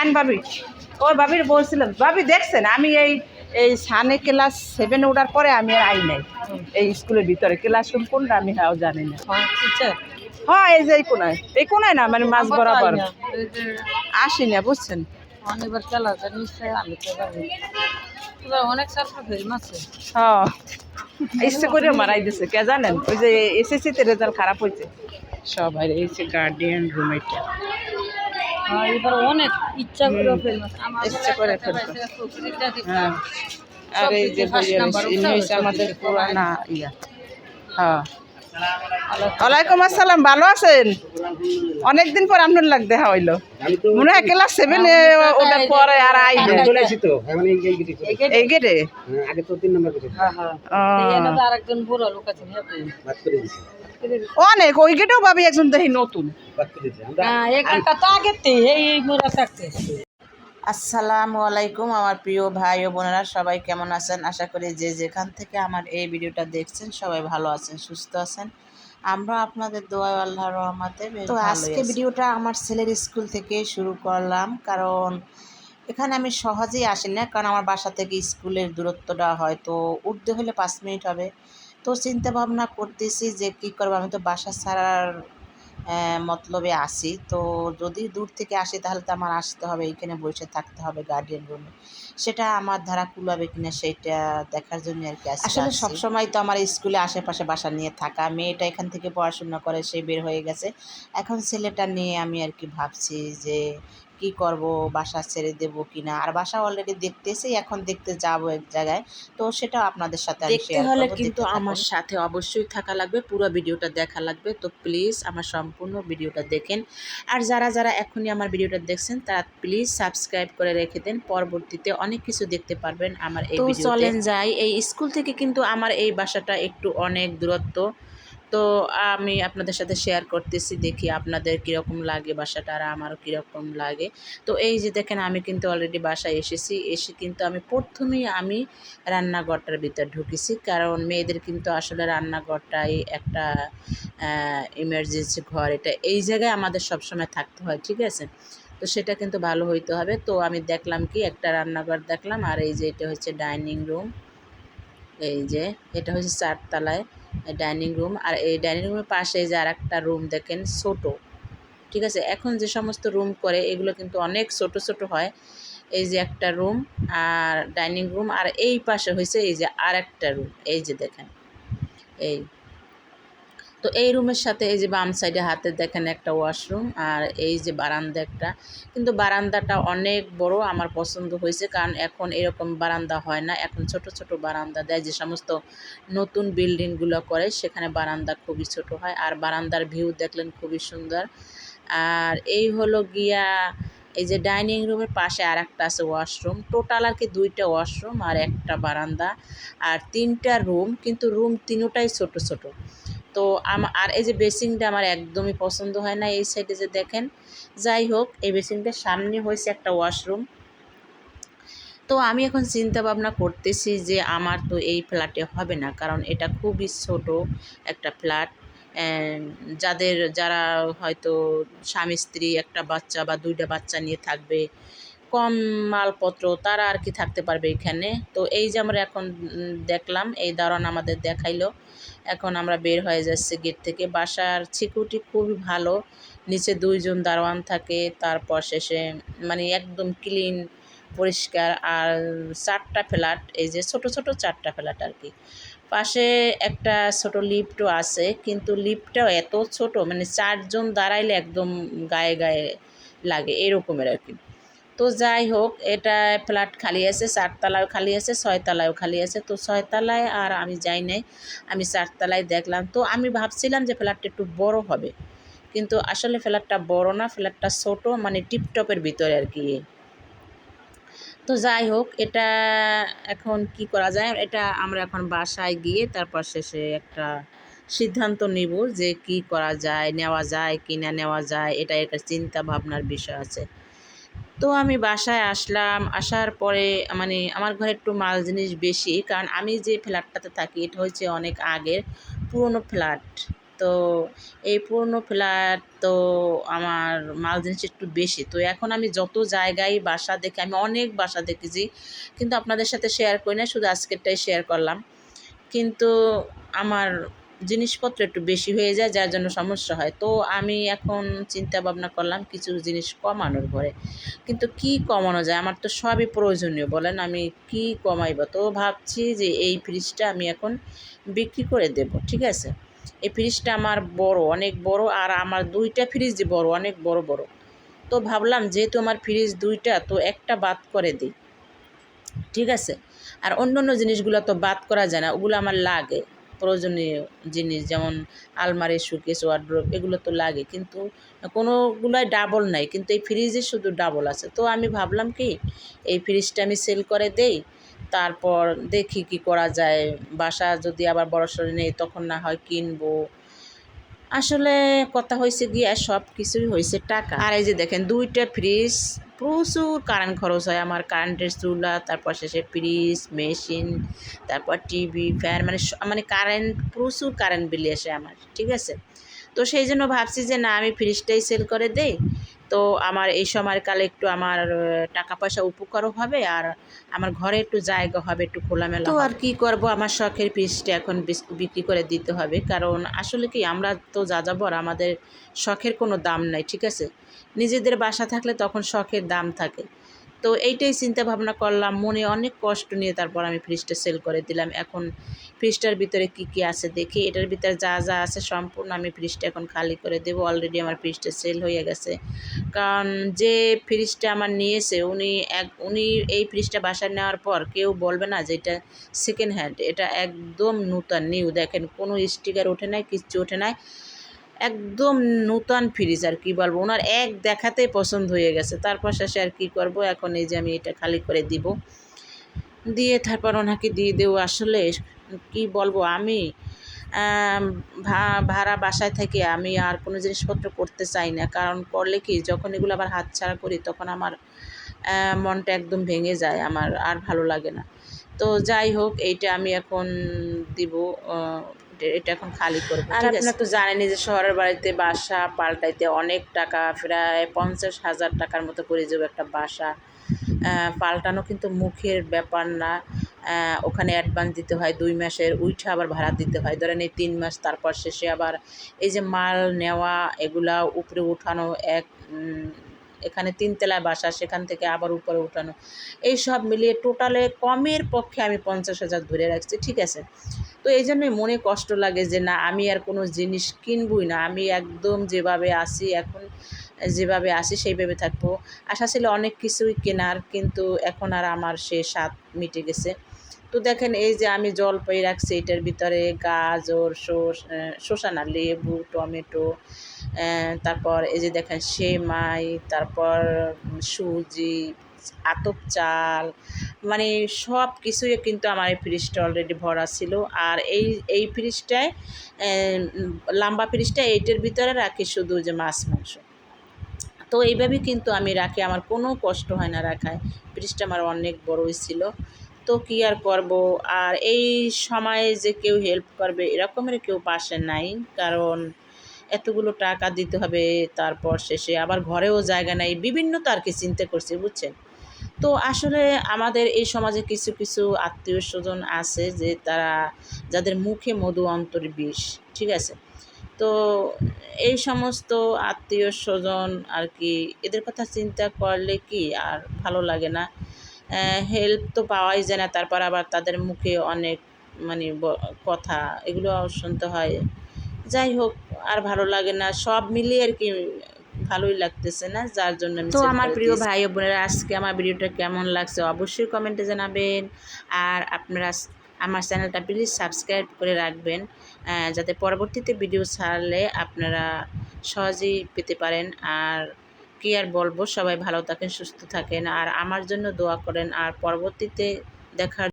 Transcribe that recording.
আন ভাবি। ওই ভাবির বলছিলাম ভাবি দেখছেন আমি এই এই সানে ক্লাস সেভেন ওঠার পরে আমি আর আই নাই। এই স্কুলের ভিতরে ক্লাসরুম কোনটা আমি হ্যাঁ জানি না। হ্যাঁ এই যে এই কোনায় এই কোনায় না মানে মাছ বরাবর আসি না। বুঝছেন? অনেকবার খেলা আছে আমি অনেক হ্যাঁ ইচ্ছে করে মারাই দিছে কে জানেন? ওই যে এসএসসিতে রেজাল্ট খারাপ হয়েছে সবাই এই যে গার্ডিয়ান রুম এটা। হ্যাঁ এবার অনেক ইচ্ছা করে আমার ইচ্ছা করে। হ্যাঁ। আর এই যে আমাদের পুরানা ইয়া। হ্যাঁ। ওয়ালাইকুম আসসালাম ভালো আছেন? অনেকদিন পর আপনার লাগ দেখা হইল। মনে হয় ক্লাস সেভেন ওটার পরে আর আই চলে তো এই গেটে গেটে হ্যাঁ, আগে তো তিন নম্বর হ্যাঁ হ্যাঁ তো হ্যাঁ অনেক ওই গেটেও ভাবি একজন দেখি নতুন। হ্যাঁ তো আসসালামু আলাইকুম আমার প্রিয় ভাই ও বোনেরা সবাই কেমন আছেন? আশা করি যে যেখান থেকে আমার এই ভিডিওটা দেখছেন সবাই ভালো আছেন সুস্থ আছেন। আমরা আপনাদের দোয়া ও আল্লাহর রহমতে তো আজকে ভিডিওটা আমার ছেলের স্কুল থেকে শুরু করলাম কারণ এখানে আমি সহজেই আসি না কারণ আমার বাসা থেকে স্কুলের দূরত্বটা হয়তো উঠতে হলে পাঁচ মিনিট হবে। তো চিন্তা ভাবনা করতেছি যে কী করব? আমি তো বাসা ছাড়ার মতলবে আসি তো যদি দূর থেকে আসি তাহলে তো আমার আসতে হবে এখানে বসে থাকতে হবে গার্ডিয়ান রুমে সেটা আমার ধারা কুলাবে কিনা সেটা দেখার জন্য আর কি আসলে সবসময় তো আমার স্কুলে আশেপাশে বাসা নিয়ে থাকা। মেয়েটা এখান থেকে পড়াশোনা করে সে বের হয়ে গেছে। এখন ছেলেটা নিয়ে আমি আর কি ভাবছি যে কি করব বাসা ছেড়ে দেব কিনা? আর বাসা অলরেডি দেখতেছি এখন দেখতে যাব এক জায়গায়। তো সেটা আপনাদের সাথে দেখতে হলে কিন্তু আমার সাথে অবশ্যই থাকা লাগবে পুরো ভিডিওটা দেখা লাগবে। তো প্লিজ আমার সম্পূর্ণ ভিডিওটা দেখেন। আর যারা যারা এখনই আমার ভিডিওটা দেখছেন তারা প্লিজ সাবস্ক্রাইব করে রেখে দেন। পরবর্তীতে অনেক কিছু দেখতে পারবেন আমার এই তো চলেন যাই। এই স্কুল থেকে কিন্তু আমার এই বাসাটা একটু অনেক দূরত্ব। তো আমি আপনাদের সাথে শেয়ার করতেছি, দেখি আপনাদের কীরকম লাগে বাসাটা আর আমারও কীরকম লাগে। তো এই যে দেখেন, আমি কিন্তু অলরেডি বাসায় এসেছি, এসে কিন্তু আমি প্রথমেই আমি রান্নাঘরটার ভিতর ঢুকেছি। কারণ মেয়েদের কিন্তু আসলে রান্নাঘরটাই একটা ইমার্জেন্সি ঘর। এটা এই জায়গায় আমাদের সবসময় থাকতে হয়, ঠিক আছে? তো সেটা কিন্তু ভালো হইতে হবে। তো আমি দেখলাম কি, একটা রান্নাঘর দেখলাম, আর এই যে এটা হচ্ছে ডাইনিং রুম এই যে এটা হচ্ছে চারতলায়। ডাইনিং রুম আর এই ডাইনিং রুমের পাশে যে আর একটা রুম দেখেন, ছোটো। ঠিক আছে? এখন যে সমস্ত রুম করে, এগুলো কিন্তু অনেক ছোট ছোট হয়। এই যে একটা রুম আর ডাইনিং রুম আর এই পাশে হয়েছে এই যে আর একটা রুম এই যে দেখেন, এই তো এই রুমের সাথে এই যে বাম সাইডে হাতে দেখেন একটা ওয়াশরুম আর এই যে বারান্দা একটা। কিন্তু বারান্দাটা অনেক বড় আমার পছন্দ হয়েছে কারণ এখন এরকম বারান্দা হয় না। এখন ছোট ছোট বারান্দা দেয় যে সমস্ত নতুন বিল্ডিংগুলো করে, সেখানে বারান্দা খুবই ছোট হয় আর বারান্দার ভিউ দেখলেন খুবই সুন্দর। আর এই হলো গিয়া এই যে ডাইনিং রুমের পাশে আর একটা আছে ওয়াশরুম টোটাল আর কি দুইটা ওয়াশরুম আর একটা বারান্দা। আর তিনটা রুম কিন্তু রুম তিনোটাই ছোট ছোট। তো আর এই যে বেসিংটা আমার একদমই পছন্দ হয় না এই সাইডে যে দেখেন। যাই হোক, এই বেসিংটার সামনে হয়েছে একটা ওয়াশরুম। তো আমি এখন চিন্তা ভাবনা করতেছি যে আমার তো এই ফ্ল্যাটে হবে না, কারণ এটা খুবই ছোট একটা ফ্ল্যাট। যাদের, যারা হয়তো স্বামী স্ত্রী একটা বাচ্চা বা দুইটা বাচ্চা নিয়ে থাকবে কম মালপত্র, তারা আর কি থাকতে পারবে এখানে? তো এই যে আমরা এখন দেখলাম, এই দারণ আমাদের দেখাইলো। এখন আমরা বের হয়ে যাচ্ছি গেট থেকে। বাসার সিকিউরিটি খুবই ভালো। নিচে দুইজন দারোয়ান থাকে, তারপর শেষে মানে একদম ক্লিন পরিষ্কার। আর চারটা ফ্ল্যাট, এই যে ছোট ছোট চারটা ফ্ল্যাট আর কি। পাশে একটা ছোট লিফটও আছে, কিন্তু লিফটটাও এত ছোট মানে চারজন দাঁড়াইলে একদম গায়ে গায়ে লাগে, এরকমের আর কি। তো যাই হোক, এটা ফ্ল্যাট খালি আছে, চারতলাও খালি আছে ছয়তলায়ও খালি আছে। তো ছয়তলায় আর আমি যাই নাই, আমি চারতলায় দেখলাম। তো আমি ভাবছিলাম যে ফ্ল্যাটটা একটু বড় হবে, কিন্তু আসলে ফ্ল্যাটটা বড় না, ফ্ল্যাটটা ছোট মানে টিপটপের ভিতরে আর কি। তো যাই হোক, এটা এখন কি করা যায়, এটা আমরা এখন বাসায় গিয়ে তারপর শেষে একটা সিদ্ধান্ত নিব যে কি করা যায়, নেওয়া যায় কি না নেওয়া যায়, এটা একটা চিন্তা ভাবনার বিষয় আছে। তো আমি বাসায় আসলাম, আসার পরে মানে আমার ঘরে একটু মাল জিনিস বেশি, কারণ আমি যে ফ্ল্যাটটাতে থাকি, এটা হচ্ছে অনেক আগের পুরনো ফ্ল্যাট। তো এই পুরনো ফ্ল্যাট তো আমার মাল জিনিস একটু বেশি। তো এখন আমি যত জায়গায় বাসা দেখি, আমি অনেক বাসা দেখেছি, কিন্তু আপনাদের সাথে শেয়ার করি না শুধু আজকেরটাই শেয়ার করলাম। কিন্তু আমার জিনিসপত্র একটু বেশি হয়ে যায়, যার জন্য সমস্যা হয়। তো আমি এখন চিন্তা ভাবনা করলাম কিছু জিনিস কমানোর পরে। কিন্তু কি কমানো যায়? আমার তো সবই প্রয়োজনীয়, বলেন আমি কি কমাইব? তো ভাবছি যে এই ফ্রিজটা আমি এখন বিক্রি করে দেব, ঠিক আছে? এই ফ্রিজটা আমার বড়, অনেক বড়, আর আমার দুইটা ফ্রিজই বড়, অনেক বড় বড়। তো ভাবলাম যেহেতু আমার ফ্রিজ দুইটা, তো একটা বাদ করে দিই, ঠিক আছে? আর অন্য অন্য জিনিসগুলো তো বাদ করা যায় না, ওগুলো আমার লাগে। প্রয়োজনীয় জিনিস, যেমন আলমারি, সুকেস ওয়ার্ড্রোব এগুলো তো লাগে। কিন্তু কোনোগুলাই ডাবল নাই, কিন্তু এই ফ্রিজে শুধু ডাবল আছে। তো আমি ভাবলাম কি, এই ফ্রিজটা আমি সেল করে দেই, তারপর দেখি কি করা যায়। বাসা যদি আবার বড় সড়ো নেই, তখন না হয় কিনবো। আসলে কথা হয়েছে গিয়ে সব কিছুই হয়েছে টাকা। আর এই যে দেখেন, দুইটা ফ্রিজ প্রচুর কারেন্ট খরচ হয়। আমার কারেন্টের চুলা, তারপর শেষে ফ্রিজ মেশিন তারপর টিভি ফ্যান মানে মানে কারেন্ট প্রচুর কারেন্ট বিল আসে আমার, ঠিক আছে? তো সেই জন্য ভাবছি যে না, আমি ফ্রিজটাই সেল করে দেই। তো আমার এই সময়কালে একটু আমার টাকা পয়সা উপকারও হবে আর আমার ঘরে একটু জায়গা হবে একটু খোলামেলা তো আর কি করব? আমার শখের ফ্রিজটা এখন বিক্রি করে দিতে হবে। কারণ আসলে কি আমরা তো যা যাবর আমাদের শখের কোনো দাম নাই ঠিক আছে? নিজেদের বাসা থাকলে তখন শখের দাম থাকে। তো এইটাই চিন্তা ভাবনা করলাম মনে অনেক কষ্ট নিয়ে তারপর আমি ফ্রিজটা সেল করে দিলাম। এখন ফ্রিজটার ভিতরে কি কি আছে দেখি। এটার ভিতরে যা যা আছে সম্পূর্ণ আমি ফ্রিজটা এখন খালি করে দেবো। অলরেডি আমার ফ্রিজটা সেল হয়ে গেছে। কারণ যে ফ্রিজটা আমার নিয়েছে, উনি এক, উনি এই ফ্রিজটা বাসায় নেওয়ার পর কেউ বলবে না যে এটা সেকেন্ড হ্যান্ড এটা একদম নূতন নিউ দেখেন, কোনো স্টিকার ওঠে নাই, কিচ্ছু ওঠে নাই। একদম নূতন ফ্রিজ আর কি বলব। ওনার এক দেখাতেই পছন্দ হয়ে গেছে। তারপর শেষে আর কী করব? এখন এই যে আমি এটা খালি করে দিব। দিয়ে তারপর ওনাকে দিয়ে দেবো। আসলে কি বলব আমি ভা- ভাড়া বাসায় থেকে আমি আর কোনো জিনিসপত্র করতে চাই না। কারণ করলে কি যখন এগুলো আবার হাতছাড়া করি তখন আমার মনটা একদম ভেঙে যায় আমার আর ভালো লাগে না। তো যাই হোক এইটা আমি এখন দিব এটা এখন খালি করব আর আপনারা তো জানেনই যে শহরের বাড়িতে বাসা পাল্টাইতে অনেক টাকা প্রায় পঞ্চাশ হাজার টাকার মতো করে যাবে একটা বাসা। পাল্টানো কিন্তু মুখের ব্যাপার না। ওখানে অ্যাডভান্স দিতে হয়, দুই মাসের উইঠা আবার ভাড়া দিতে হয়। ধরেন এই তিন মাস, তারপর শেষে আবার এই যে মাল নেওয়া, এগুলা উপরে উঠানো, এক এখানে তিনতলায় বাসা, সেখান থেকে আবার উপরে উঠানো। এই সব মিলিয়ে টোটালে কমের পক্ষে আমি পঞ্চাশ হাজার ধরে রাখছি, ঠিক আছে? তো এই জন্যই মনে কষ্ট লাগে যে, না, আমি আর কোনো জিনিস কিনবই না। আমি একদম যেভাবে আসি এখন যেভাবে আসি সেইভাবে থাকব। আশা ছিল অনেক কিছুই কেনার, কিন্তু এখন আর আমার সে স্বাদ মিটে গেছে। তো দেখেন এই যে আমি জলপাই রাখছি এটার ভিতরে গাজর শোষ আহ, শসা না লেবু টমেটো তারপর এই যে দেখেন সেমাই তারপর সুজি আতপ চাল মানে সব কিছুই কিন্তু আমার এই ফ্রিজটা অলরেডি ভরা ছিল। আর এই এই ফ্রিজটায় লম্বা ফ্রিজটা এইটার ভিতরে রাখি শুধু যে মাছ মাংস। তো এইভাবেই কিন্তু আমি রাখি আমার কোনো কষ্ট হয় না রাখায়। ফ্রিজটা আমার অনেক বড়ই ছিল। তো কী আর করব? আর এই সময়ে যে কেউ হেল্প করবে, এরকমের কেউ পাশে নাই। কারণ এতগুলো টাকা দিতে হবে, তারপর শেষে আবার ঘরেও জায়গা নাই। বিভিন্ন তো আর কি চিন্তা করছে, বুঝছেন? তো আসলে আমাদের এই সমাজে কিছু কিছু আত্মীয় স্বজন আছে যে তারা, যাদের মুখে মধু অন্তর বিষ, ঠিক আছে? তো এই সমস্ত আত্মীয় স্বজন আর কি, এদের কথা চিন্তা করলে কি আর ভালো লাগে না? হেল্প তো পাওয়াই যায় না। তারপর আবার তাদের মুখে অনেক মানে কথা এগুলো শুনতে হয়। যাই হোক আর ভালো লাগে না। সব মিলিয়ে আর কি ভালোই লাগতেছে না যার জন্য তো আমার প্রিয় ভাই ও বোনেরা আজকে আমার ভিডিওটা কেমন লাগছে অবশ্যই কমেন্টে জানাবেন। আর আপনারা আমার চ্যানেলটা প্লিজ সাবস্ক্রাইব করে রাখবেন যাতে পরবর্তীতে ভিডিও ছাড়লে আপনারা সহজেই পেতে পারেন। আর কি আর বলব? সবাই ভালো থাকেন, সুস্থ থাকেন, আর আমার জন্য দোয়া করেন। আর পরবর্তীতে দেখার